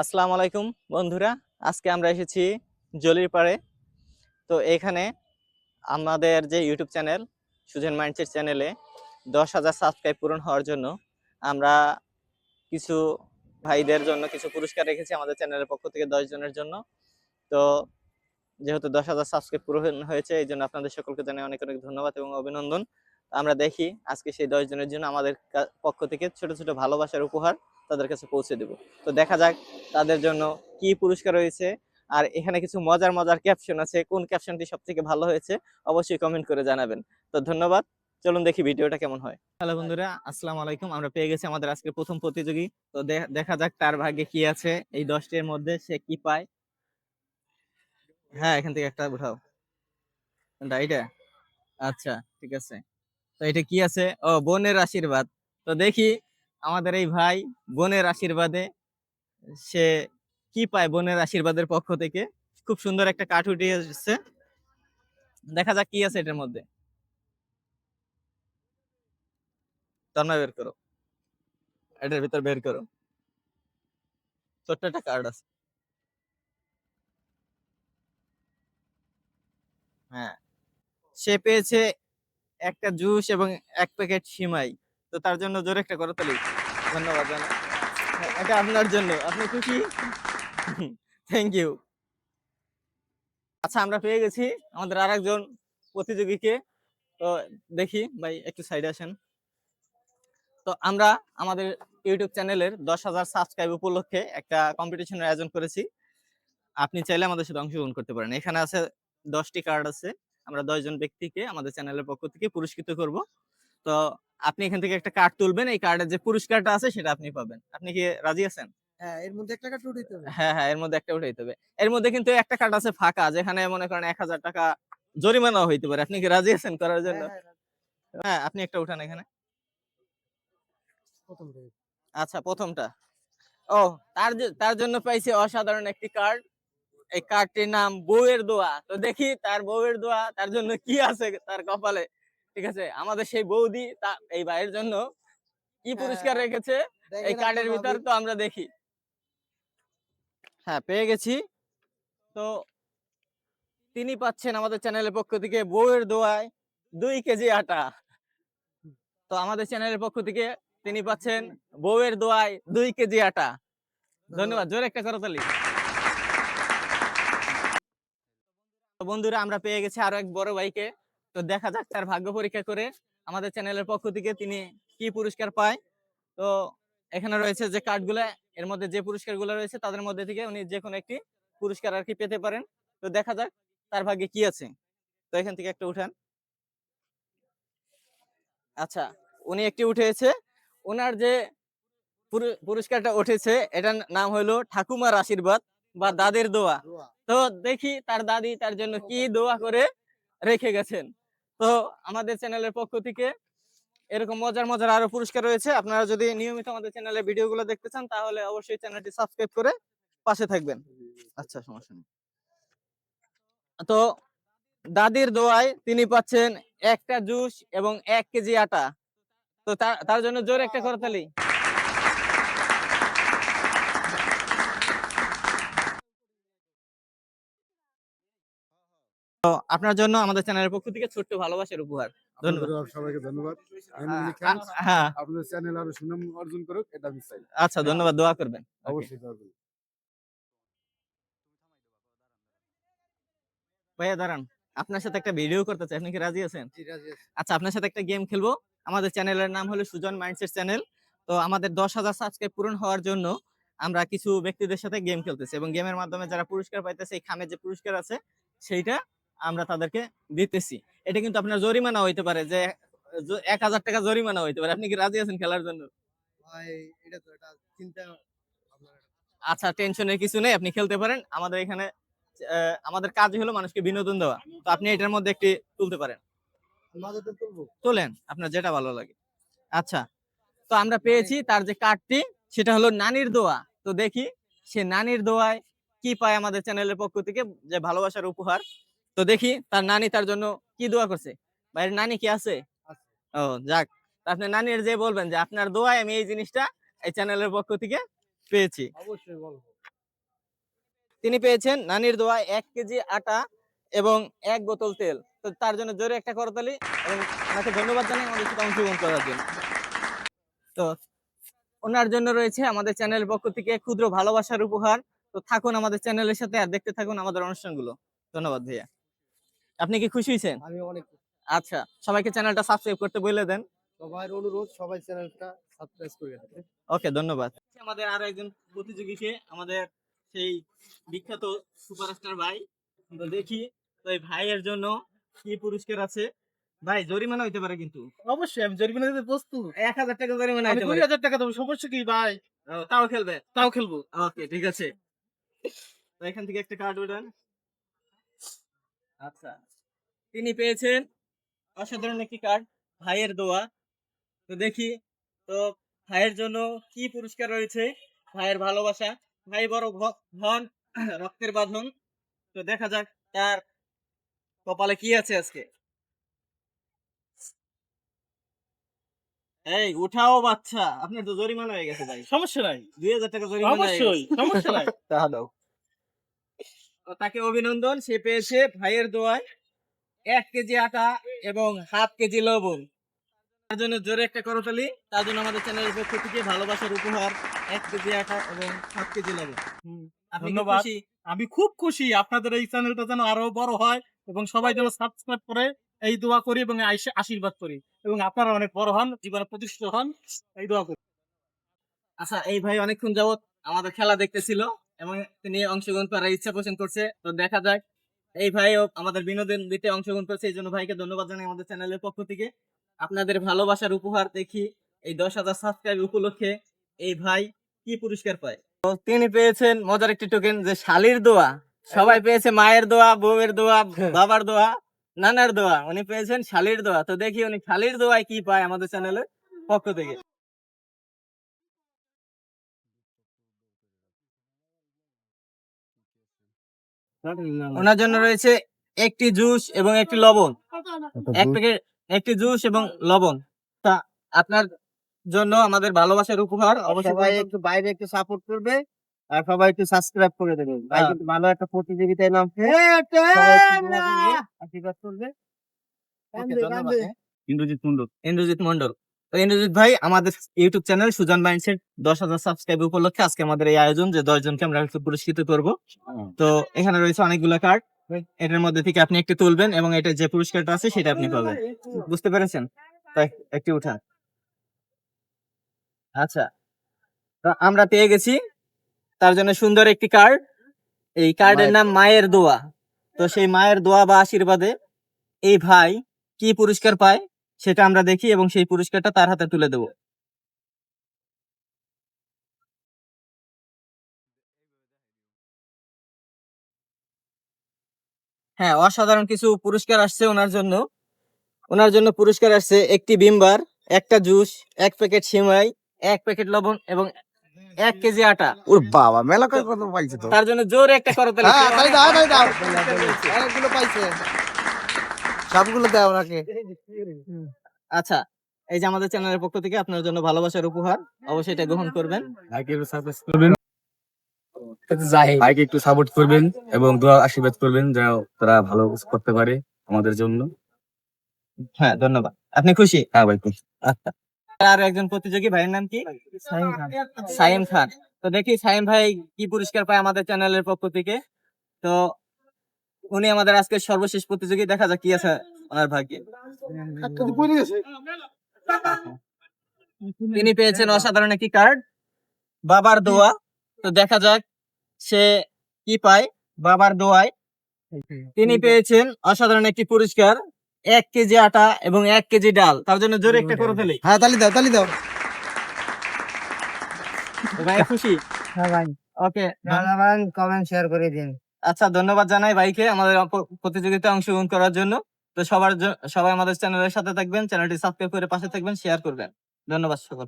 আসসালামু আলাইকুম, বন্ধুরা। আজকে আমরা এসেছি জলির পাড়ে। তো এখানে আমাদের যে ইউটিউব চ্যানেল, সুজন মাইন্ডসেট চ্যানেলে দশ হাজার সাবস্ক্রাইব পূরণ হওয়ার জন্য আমরা কিছু ভাইদের জন্য কিছু পুরস্কার রেখেছি আমাদের চ্যানেলের পক্ষ থেকে জনের জন্য। তো যেহেতু দশ হাজার সাবস্ক্রাইব পূরণ হয়েছে, এই জন্য আপনাদের সকলকে জানাই অনেক অনেক ধন্যবাদ এবং অভিনন্দন। আমরা দেখি আজকে সেই দশ জনের জন্য আমাদের পক্ষ থেকে ছোট ছোট ভালোবাসার উপহার। তাদের কাছে পৌঁছে দেব। তো দেখা যাক তাদের জন্য কি পুরস্কার রয়েছে। আর এখানে কিছু মজার মজার ক্যাপশন আছে, কোন ক্যাপশনটি সব থেকে ভালো হয়েছে অবশ্যই কমেন্ট করে জানাবেন। তো ধন্যবাদ, চলুন দেখি ভিডিওটা কেমন হয়। হ্যালো বন্ধুরা, আসসালামু আলাইকুম, আমরা পেয়ে গেছি আমাদের আজকে প্রথম প্রতিযোগী। তো দেখা যাক তার ভাগ্যে কি আছে, এই দশটির মধ্যে সে কি পায়। হ্যাঁ এখান থেকে একটা উঠাও? এইটা আচ্ছা ঠিক আছে। তো এটা কি আছে? ও বোনের আশীর্বাদ। তো দেখি আমাদের এই ভাই বোনের আশীর্বাদে সে কি পায় বোনের আশীর্বাদের পক্ষ থেকে? খুব সুন্দর একটা কাঠ উঠে এসেছে। দেখা যাক কি আছে এটার মধ্যে। বের করো। এটার ভিতর বের করো। ছোট্ট একটা কার্ড আছে। হ্যাঁ। সে পেয়েছে একটা জুস এবং এক প্যাকেট সিমাই। তো তার জন্য জোরে একটা করো তালি। ধন্যবাদ জানাই হ্যাঁ, এটা আপনার জন্য। আপনি খুশি? থ্যাংক ইউ আচ্ছা আমরা পেয়ে গেছি আমাদের আর একজন প্রতিযোগীকে। তো দেখি ভাই একটু সাইডে আসেন। তো আমরা আমাদের ইউটিউব চ্যানেলের দশ হাজার সাবস্ক্রাইব উপলক্ষে একটা কম্পিটিশনের আয়োজন করেছি। আপনি চাইলে আমাদের সাথে অংশগ্রহণ করতে পারেন। এখানে আছে দশটি কার্ড আছে। আমরা দশজন ব্যক্তিকে আমাদের চ্যানেলের পক্ষ থেকে পুরস্কৃত করব। তো আপনি এখান থেকে একটা কার্ড তুলবেন এই কার্ডের যে পুরস্কারটা আছে সেটা আপনি পাবেন। আপনি কি রাজি আছেন? হ্যাঁ এর মধ্যে একটা কার্ড উঠাইতে হবে। হ্যাঁ হ্যাঁ এর মধ্যে একটা উঠাইতে হবে। এর মধ্যে কিন্তু একটা কার্ড আছে ফাঁকা যেখানে মনে করেন এক হাজার টাকা জরিমানা হইতে পারে। আপনি কি রাজি আছেন করার জন্য? হ্যাঁ আপনি একটা উঠান এখানে। আচ্ছা প্রথমটা। ও তার তার জন্য পাইছি অসাধারণ একটি কার্ড এই কার্ডটির নাম বউয়ের দোয়া। তো দেখি তার বউয়ের দোয়া তার জন্য কি আছে তার কপালে? ঠিক আছে? আমাদের সেই বৌদি তা এই ভাইয়ের জন্য কি পুরস্কার হ্যাঁ, রেখেছে? এই কার্ডের ভিতর তো আমরা দেখি। হ্যাঁ পেয়ে গেছি। তো তিনি পাচ্ছেন আমাদের চ্যানেলের পক্ষ থেকে বউয়ের দোয়ায় দুই কেজি আটা। তো আমাদের চ্যানেলের পক্ষ থেকে তিনি পাচ্ছেন বউয়ের দোয়ায় দুই কেজি আটা। ধন্যবাদ। জোরে একটা করতালি তো বন্ধুরা আমরা পেয়ে গেছি আরও এক বড় ভাইকে। তো দেখা যাক তার ভাগ্য পরীক্ষা করে আমাদের চ্যানেলের পক্ষ থেকে তিনি কি পুরস্কার পায়। তো এখানে রয়েছে যে কার্ডগুলো এর মধ্যে যে পুরস্কারগুলো রয়েছে তাদের মধ্যে থেকে উনি যে কোনো একটি পুরস্কার আর কি পেতে পারেন। তো দেখা যাক তার ভাগ্যে কি আছে। তো এখান থেকে একটা উঠান। আচ্ছা উনি একটি উঠেছে। ওনার যে পুরস্কারটা উঠেছে এটার নাম হলো ঠাকুমার আশীর্বাদ বা দাদের দোয়া। দোয়া। তো দেখি তার দাদি তার জন্য কি দোয়া করে রেখে গেছেন। তো আমাদের চ্যানেলের পক্ষ থেকে এরকম মজার মজার আরও পুরস্কার রয়েছে। আপনারা যদি নিয়মিত আমাদের চ্যানেলে ভিডিওগুলো দেখতে চান, তাহলে অবশ্যই চ্যানেলটি সাবস্ক্রাইব করে পাশে থাকবেন। আচ্ছা সমস্যা নেই। তো দাদির দোয়ায় তিনি পাচ্ছেন একটা জুস এবং এক কেজি আটা। তো তার- জন্য জোর একটা করতালি তো আপনার জন্য আমাদের চ্যানেলের পক্ষ থেকে ছোট্ট ভালোবাসার উপহার। ধন্যবাদ। সবাইকে ধন্যবাদ। হ্যাঁ। আপনাদের চ্যানেল আরও সুনাম অর্জন করুক এটা আমি চাই। আচ্ছা ধন্যবাদ দোয়া করবেন. অবশ্যই করবেন। ভাইয়া দাঁড়ান। আপনার সাথে একটা ভিডিও করতে চাই আপনি কি রাজি আছেন। আচ্ছা আপনার সাথে একটা গেম খেলব। আমাদের চ্যানেলের নাম হলো সুজন মাইন্ডসেট চ্যানেল। তো আমাদের দশ হাজার সাবস্ক্রাইব পূরণ হওয়ার জন্য আমরা কিছু ব্যক্তিদের সাথে গেম খেলতেছি এবং গেমের মাধ্যমে যারা পুরস্কার পাইতেছে এই খামের যে পুরস্কার আছে সেইটা আমরা তাদেরকে দিতেছি। এটা কিন্তু আপনার জরিমানা হইতে পারে যে এক হাজার টাকা জরিমানা হইতে পারে। আপনি কি রাজি আছেন খেলার জন্য? আচ্ছা টেনশনের কিছু নেই আপনি খেলতে পারেন। আমাদের এখানে আমাদের কাজ হলো মানুষকে বিনোদন দেওয়া। তো আপনি এটার মধ্যে একটি তুলতে পারেন। তোলেন আপনার যেটা ভালো লাগে। আচ্ছা তো আমরা পেয়েছি তার যে কার্ডটি সেটা হলো নানির দোয়া। তো দেখি সে নানির দোয়ায় কি পায় আমাদের চ্যানেলের পক্ষ থেকে যে ভালোবাসার উপহার। তো দেখি তার নানি তার জন্য কি দোয়া করছে। বাইরের নানি কি আছে। ও যাক। তা আপনি নানির যে বলবেন যে আপনার দোয়ায় আমি এই জিনিসটা এই চ্যানেলের পক্ষ থেকে পেয়েছি। অবশ্যই বলব। তিনি পেয়েছেন নানির দোয়া এক কেজি আটা এবং এক বোতল তেল। তো তার জন্য জোরে একটা করতালি এবং ওনাকে ধন্যবাদ জানাই আমাদের সাথে অংশগ্রহণ করার জন্য। তো ওনার জন্য রয়েছে আমাদের চ্যানেলের পক্ষ থেকে ক্ষুদ্র ভালোবাসার উপহার। তো থাকুন আমাদের চ্যানেলের সাথে আর দেখতে থাকুন আমাদের অনুষ্ঠানগুলো। ধন্যবাদ ভাইয়া। আপনি কি খুশি হয়েছেন আমি অনেক আচ্ছা সবাইকে চ্যানেলটা সাবস্ক্রাইব করতে বলে দেন। সবার অনুরোধ সবাই চ্যানেলটা সাবস্ক্রাইব করে দেবেন ওকে ধন্যবাদ। আমাদের আর একজন প্রতিযোগীকে আমাদের সেই বিখ্যাত সুপারস্টার ভাই। দেখি তো এই ভাইয়ের জন্য কি পুরস্কার আছে? ভাই জরিমানা হইতে পারে কিন্তু। অবশ্যই আমি জরিমানা দিতে প্রস্তুত। এক হাজার টাকা জরিমানা আমি হইতে পারে। হাজার টাকা দেবো সমস্যা কি ভাই? তাও খেলবে? তাও খেলব। ওকে ঠিক আছে। তো এখান থেকে একটা কার্ড উঠান আচ্ছা। তিনি পেয়েছেন অসাধারণ একটি কার্ড ভাইয়ের দোয়া। তো দেখি তো ভাইয়ের জন্য কি পুরস্কার রয়েছে? ভাইয়ের ভালোবাসা ভাই বড় ধন রক্তের বাঁধন। তো দেখা যাক তার কপালে কি আছে আজকে? এই উঠাও বাচ্চা আপনার তো জরিমানা হয়ে গেছে ভাই। সমস্যা নাই। দুই হাজার টাকা জরিমানা হয়ে গেছে। অবশ্যই সমস্যা নাই। টাকা দাও তো তাকে অভিনন্দন সে পেয়েছে ভাইয়ের দোয়ায় এক কেজি আটা এবং হাফ কেজি লবণ। তার জন্য জোরে একটা করতালি তার জন্য আমাদের চ্যানেলের পক্ষ থেকে ভালোবাসার উপহার এক কেজি আটা এবং হাফ কেজি লবণ। ধন্যবাদ। আমি খুব খুশি আপনাদের এই চ্যানেলটা যেন আরও বড় হয় এবং সবাই যেন সাবস্ক্রাইব করে এই দোয়া করি এবং আশীর্বাদ করি এবং আপনারা অনেক বড় হন জীবনে প্রতিষ্ঠিত হন এই দোয়া করি। আচ্ছা এই ভাই অনেকক্ষণ যাবত আমাদের খেলা দেখতেছিল। এবং তিনি অংশগ্রহণ করার ইচ্ছা পোষণ করছে। তো দেখা যাক। এই ভাইও আমাদের বিনোদন দিতে অংশগ্রহণ করছে এই জন্য ভাইকে ধন্যবাদ জানাই আমাদের চ্যানেলের পক্ষ থেকে। আপনাদের ভালোবাসার উপহার দেখি এই দশ হাজার সাবস্ক্রাইব উপলক্ষে এই ভাই কি পুরস্কার পায়? তো তিনি পেয়েছেন মজার একটি টোকেন যে শালির দোয়া। সবাই পেয়েছে মায়ের দোয়া বউয়ের দোয়া বাবার দোয়া নানার দোয়া উনি পেয়েছেন শালির দোয়া। তো দেখি উনি শালির দোয়ায় কি পায় আমাদের চ্যানেলের পক্ষ থেকে। ওনার জন্য রয়েছে একটি জুস এবং একটি লবণ। এক প্যাকেট একটি জুস এবং লবণ। তা আপনার জন্য আমাদের ভালোবাসার উপহার অবশ্যই একটু বাইরে একটু সাপোর্ট করবে আর সবাই একটু সাবস্ক্রাইব করে দেবে। ভাই হ্যাঁ। কিন্তু ভালো একটা প্রতিযোগিতায় নামছে সবাই একটু করবে, আশীর্বাদ করবে। হ্যাঁ। ইন্দ্রজিৎ মন্ডল ইন্দ্রজিৎ মন্ডল তো ইন্দ্রজিৎ ভাই আমাদের ইউটিউব চ্যানেল সুজন মাইন্ডসেট দশ হাজার সাবস্ক্রাইব উপলক্ষে আজকে আমাদের এই আয়োজন যে দশ জনকে আমরা পুরস্কৃত করব। তো এখানে রয়েছে অনেকগুলো কার্ড এটার মধ্যে থেকে আপনি একটি তুলবেন এবং এটা যে পুরস্কারটা আছে সেটা আপনি পাবেন। বুঝতে পেরেছেন? তাই একটি উঠান। আচ্ছা তো আমরা পেয়ে গেছি। তার জন্য সুন্দর একটি কার্ড এই কার্ডের নাম মায়ের দোয়া। তো সেই মায়ের দোয়া বা আশীর্বাদে এই ভাই কি পুরস্কার পায়? সেটা আমরা দেখি এবং সেই পুরস্কারটা তার হাতে তুলে দেব। হ্যাঁ অসাধারণ কিছু পুরস্কার আসছে ওনার জন্য। ওনার জন্য পুরস্কার আসছে একটি বিমবার একটা জুস এক প্যাকেট সিমাই এক প্যাকেট লবণ এবং এক কেজি আটা। ওর বাবা মেলা কত পাইছে তো? তার জন্য জোরে একটা করতালি হ্যাঁ। অনেকগুলো পাইছে। সবগুলো ওনাকে। আচ্ছা এই যে আমাদের চ্যানেলের পক্ষ থেকে আপনার জন্য ভালোবাসার উপহার অবশ্যই এটা গ্রহণ করবেন। ভাইকে একটু সাপোর্ট করবেন। ভাইকে একটু সাপোর্ট করবেন এবং দোয়া আশীর্বাদ করবেন যেন তারা ভালো করতে পারে আমাদের জন্য। হ্যাঁ ধন্যবাদ। আপনি খুশি? হ্যাঁ ভাই খুশি। আচ্ছা। আর একজন প্রতিযোগী ভাইয়ের নাম কি? সাইম খান। তো দেখি সাইম ভাই কি পুরস্কার পায় আমাদের চ্যানেলের পক্ষ থেকে। তো উনি আমাদের আজকে সর্বশেষ প্রতিযোগী দেখা যাক কি আছে ওনার ভাগ্যে। তিনি পেয়েছেন অসাধারণ একটি কার্ড বাবার দোয়া। তো দেখা যাক সে কি পায় বাবার দোয়ায়। তিনি পেয়েছেন অসাধারণ একটি পুরস্কার এক কেজি আটা এবং এক কেজি ডাল। তার জন্য জোরে একটা করে ফেলি। হ্যাঁ তালি দাও তালি দাও। ভাই খুশি? হ্যাঁ ভাই। ওকে জানাবেন কমেন্ট শেয়ার করে দিন। আচ্ছা ধন্যবাদ জানাই ভাইকে আমাদের প্রতিযোগিতায় অংশগ্রহণ করার জন্য। তো সবার সবাই আমাদের চ্যানেলের সাথে থাকবেন, চ্যানেলটি সাবস্ক্রাইব করে পাশে থাকবেন, শেয়ার করবেন। ধন্যবাদ সকল